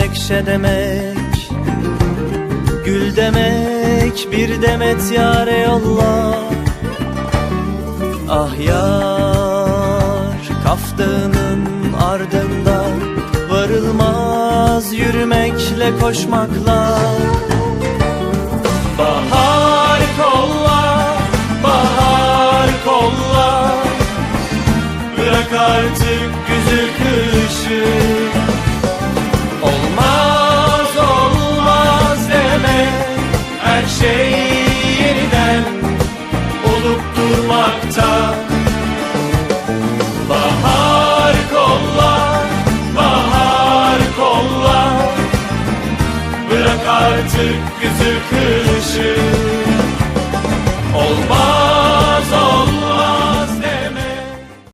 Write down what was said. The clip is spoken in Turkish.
menekşe demek Gül demek bir demet yare yolla Ah yar Kaf ardında Varılmaz yürümekle koşmakla. Bahar kolla, bahar kolla. Bırak artık güzü durmakta Bahar kolla, bahar kolla. Bırak artık güzü kışı